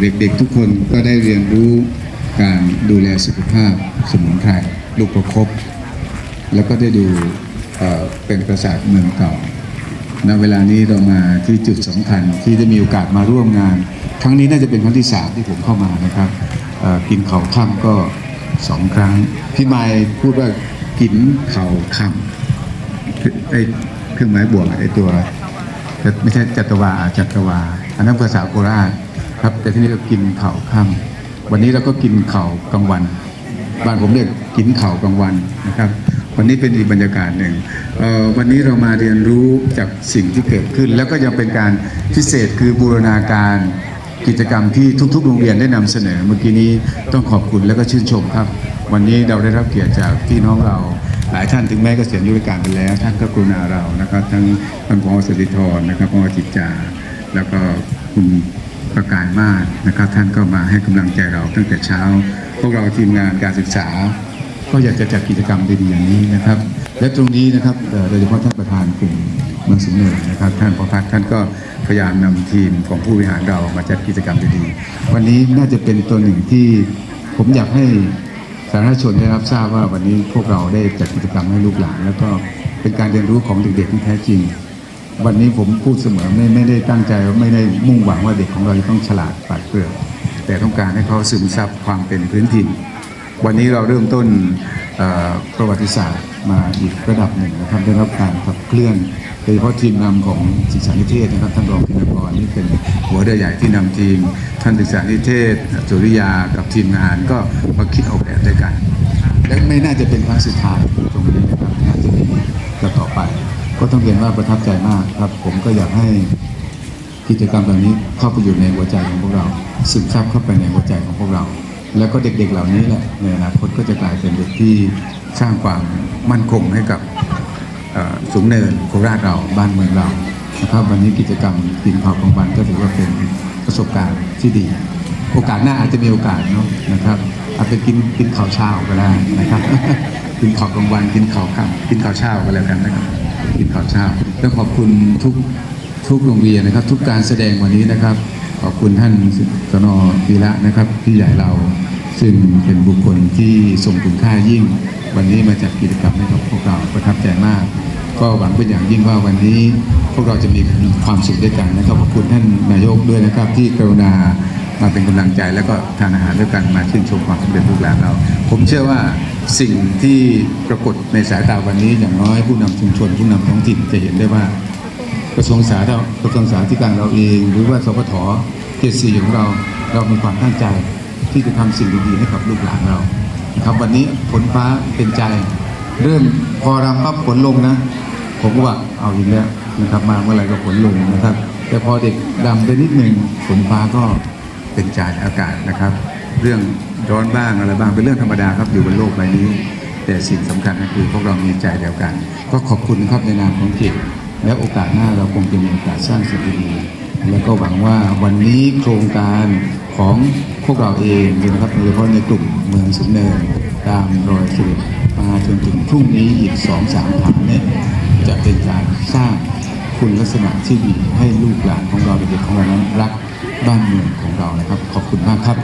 เด็กๆทุกคนก็ได้เรียนรู้การดูแลสุขภาพสมุนไพรลูกประคบแล้วก็ได้ดูเเป็นปราสาทเมืองเก่าณเวลานี้เรามาที่จุดสำคัญที่ได้มีโอกาสมาร่วมงาน ครั้งนี้น่าจะเป็นครั้งที่สามที่ผมเข้ามานะครับกินเขาค่ำก็สองครั้ง พี่ไมายพูดว่ากินเขาค่ำไอ้เครื่องหมายบวกไอ้ตัว ไม่ใช่จัตวาจัตวา อันนั้นภาษาโคราช ครับ แต่ที่นี่เรากินเขาค่ำวันนี้เราก็กินเขากลางวัน บ้านผมเรียกกินข่าวกลางวันนะครับ วันนี้เป็นอีกบรรยากาศหนึ่งวันนี้เรามาเรียนรู้จากสิ่งที่เกิดขึ้น แล้วก็ยังเป็นการพิเศษคือบูรณาการกิจกรรมที่ทุกๆโรงเรียนได้นำเสนอเมื่อกี้นี้ต้องขอบคุณและก็ชื่นชมครับ วันนี้เราได้รับเกียรติจากพี่น้องเราหลายท่านถึงแม้เกษียณอายุราชการไปแล้ว ท่านก็กรุณาเรานะครับ ทั้งท่านพอสติธรนะครับพอจิตจา แล้วก็คุณ ประกายมากนะครับ ท่านก็มาให้กำลังใจเราตั้งแต่เช้า พวกเราทีมงานการศึกษา ก็อยากจะจัดกิจกรรมดีๆอย่างนี้นะครับ และตรงนี้นะครับโดยเฉพาะท่านประธานกลุ่มเมืองสูงเนินนะครับ ท่านประพัฒน์ท่านก็พยายามนำทีมของผู้บริหารเรามาจัดกิจกรรมดีๆ วันนี้น่าจะเป็นตัวหนึ่งที่ผมอยากให้สาธารณชนได้รับทราบว่าวันนี้พวกเราได้จัดกิจกรรมให้ลูกหลาน แล้วก็เป็นการเรียนรู้ของเด็กๆที่แท้จริง วันนี้ผมพูดเสมอไม่ไม่ได้ตั้งใจว่าไม่ได้มุ่งหวังว่าเด็กของเราจะต้องฉลาดปราดเปรื่องแต่ต้องการให้เขาซึมซับความเป็นพื้นถิ่น วันนี้เราเริ่มต้นประวัติศาสตร์มาอีกระดับหนึ่งนะครับได้รับการขับเคลื่อนโดยเฉพาะทีมนำของศึกษานิเทศนะครับท่านรองธินกรนี่เป็นหัวเรือใหญ่ที่นำทีม ท่านศึกษานิเทศสุริยากับทีมงานก็มาคิดออกแบบด้วยกัน และไม่น่าจะเป็นครั้งสุดท้ายตรงนี้นะครับน่าจะมีต่อไป ก็ต้องเรียนว่าประทับใจมากครับ ผมก็อยากให้กิจกรรมแบบนี้เข้าไปอยู่ในหัวใจของพวกเราซึมซับเข้าไปในหัวใจของพวกเรา แล้วก็เด็กๆเหล่านี้แหละในอนาคตก็จะกลายเป็นเด็กที่สร้างความมั่นคงให้กับสูงเนินโคราชเราบ้านเมืองเรานะครับวันนี้กิจกรรมกินข้าวกลางวันก็ถือว่าเป็นประสบการณ์ที่ดี โอกาสหน้าอาจจะมีโอกาสเนาะนะครับอาจจะกินกินข้าวเช้าก็ได้นะครับ กินข้าวกลางวันกินข้าวค่ำกินข้าวเช้าก็แล้วกันนะครับ กินข้าวเช้าแล้วขอบคุณทุกทุกโรงเรียนนะครับ ทุกการแสดงวันนี้นะครับ ขอบคุณท่านสนวีระนะครับพี่ใหญ่เราซึ่งเป็นบุคคลที่ทรงคุณค่ายิ่ง วันนี้มาจัดกิจกรรมให้กับพวกเราประทับใจมาก ก็หวังเป็นอย่างยิ่งว่าวันนี้พวกเราจะมีความสุขด้วยกันนะครับขอบคุณท่านนายกด้วยนะครับที่กรุณา มาเป็นกำลังใจแล้วก็ทานอาหารด้วยกันมาชื่นชมความสำเร็จลูกหลานเรา ผมเชื่อว่าสิ่งที่ปรากฏในสายตาวันนี้อย่างน้อยผู้นำชุมชนผู้นำท้องถิ่นจะเห็นได้ว่ากระทรวงสาธารณกระทรวงสาธารณสุขเราเอง หรือว่าสพทเขตสี่ของเราเรามีความตั้งใจที่จะทำสิ่งดีๆให้กับลูกหลานเรานะครับวันนี้ฝนฟ้าเป็นใจ เริ่มพอรำปั๊บฝนลงนะ ผมก็ว่าเอาอีกแล้วนะครับมาเมื่อไหร่ก็ฝนลงนะครับ แต่พอเด็กดำไปนิดหนึ่งฝนฟ้าก็ เป็นใจอากาศนะครับ เรื่องร้อนบ้างอะไรบ้างเป็นเรื่องธรรมดาครับอยู่บนโลกใบนี้ แต่สิ่งสำคัญก็คือพวกเรามีใจเดียวกัน ก็ขอบคุณครับในนามของเขตแล้วโอกาสหน้าเราคงจะมีโอกาสสร้างสิ่งดีแล้วก็หวังว่าวันนี้โครงการของพวกเราเองนะครับโดยเฉพาะในกลุ่มเมืองสุนเนินตามรอยสด็จมาจนถึงพรุ่งนี้อีกสองสามฐานเนี่ยจะเป็นการสร้างคุณลักษณะที่ดีให้ลูกหลานของเราเด็กๆของเรานั้นรัก บ้านเมืองของเรานะครับ ขอบคุณมากครับ